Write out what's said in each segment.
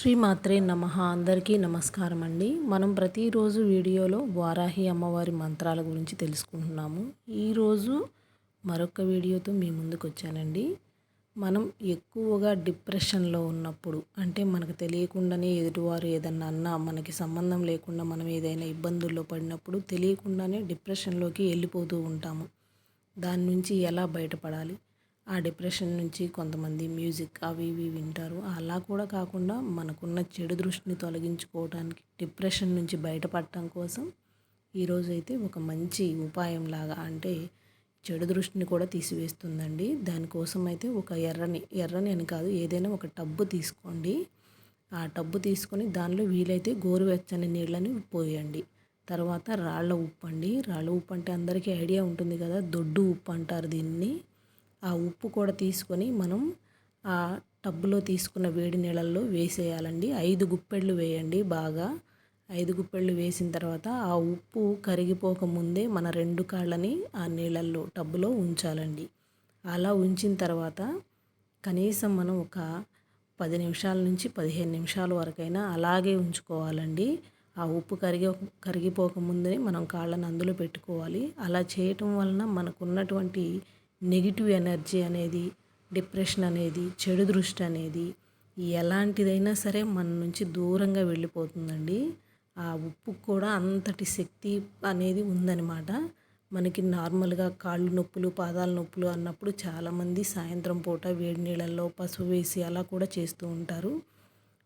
శ్రీమాత్రే నమ. అందరికీ నమస్కారం అండి మనం ప్రతిరోజు వీడియోలో వారాహి అమ్మవారి మంత్రాల గురించి తెలుసుకుంటున్నాము. ఈరోజు మరొక వీడియోతో మీ ముందుకు వచ్చానండి మనం ఎక్కువగా డిప్రెషన్లో ఉన్నప్పుడు అంటే మనకు తెలియకుండానే ఎదుటివారు ఏదన్నా అన్నా మనకి సంబంధం లేకుండా మనం ఏదైనా ఇబ్బందుల్లో పడినప్పుడు తెలియకుండానే డిప్రెషన్లోకి వెళ్ళిపోతూ ఉంటాము. దాని నుంచి ఎలా బయటపడాలి? ఆ డిప్రెషన్ నుంచి కొంతమంది మ్యూజిక్ అవి ఇవి వింటారు. అలా కూడా కాకుండా మనకున్న చెడు దృష్టిని తొలగించుకోవడానికి డిప్రెషన్ నుంచి బయటపడటం కోసం ఈరోజు అయితే ఒక మంచి ఉపాయం లాగా అంటే చెడు దృష్టిని కూడా తీసివేస్తుందండి. దానికోసం అయితే ఒక ఎర్రని ఎర్రని అని కాదు ఏదైనా ఒక టబ్బు తీసుకోండి. ఆ టబ్బు తీసుకొని దానిలో వీలైతే గోరువెచ్చని నీళ్ళని పోయండి. తర్వాత రాళ్ళ ఉప్పు అండి రాళ్ళ ఉప్పు అంటే అందరికీ ఐడియా ఉంటుంది కదా దొడ్డు ఉప్పు అంటారు దీన్ని. ఆ ఉప్పు కూడా తీసుకొని మనం ఆ టబ్బులో తీసుకున్న వేడి నీళ్ళల్లో వేసేయాలండి. ఐదు గుప్పెళ్ళు వేయండి బాగా. ఐదు గుప్పెళ్ళు వేసిన తర్వాత ఆ ఉప్పు కరిగిపోక ముందే మన రెండు కాళ్ళని ఆ నీళ్ళల్లో టబ్బులో ఉంచాలండి. అలా ఉంచిన తర్వాత కనీసం మనం ఒక పది నిమిషాల నుంచి పదిహేను నిమిషాల వరకైనా అలాగే ఉంచుకోవాలండి. ఆ ఉప్పు కరిగి కరిగిపోక ముందే మనం కాళ్ళని అందులో పెట్టుకోవాలి. అలా చేయటం వలన మనకున్నటువంటి నెగిటివ్ ఎనర్జీ అనేది డిప్రెషన్ అనేది చెడు దృష్టి అనేది ఎలాంటిదైనా సరే మన నుంచి దూరంగా వెళ్ళిపోతుందండి. ఆ ఉప్పు కూడా అంతటి శక్తి అనేది ఉందన్నమాట. మనకి నార్మల్గా కాళ్ళు నొప్పులు పాదాల నొప్పులు అన్నప్పుడు చాలామంది సాయంత్రం పూట వేడి నీళ్ళల్లో పసుపు వేసి అలా కూడా చేస్తూ ఉంటారు.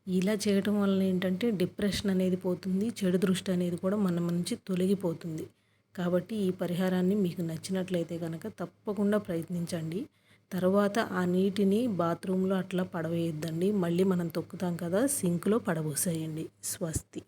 ఇలా చేయటం వలన ఏంటంటే డిప్రెషన్ అనేది పోతుంది చెడు దృష్టి అనేది కూడా మన నుంచి తొలగిపోతుంది. కాబట్టి ఈ పరిహారాన్ని మీకు నచ్చినట్లయితే కనుక తప్పకుండా ప్రయత్నించండి. తర్వాత ఆ నీటిని బాత్రూంలో అట్లా పడవేయద్దండి. మళ్ళీ మనం తొక్కుతాం కదా సింక్లో పడబోసేయండి. స్వస్తి.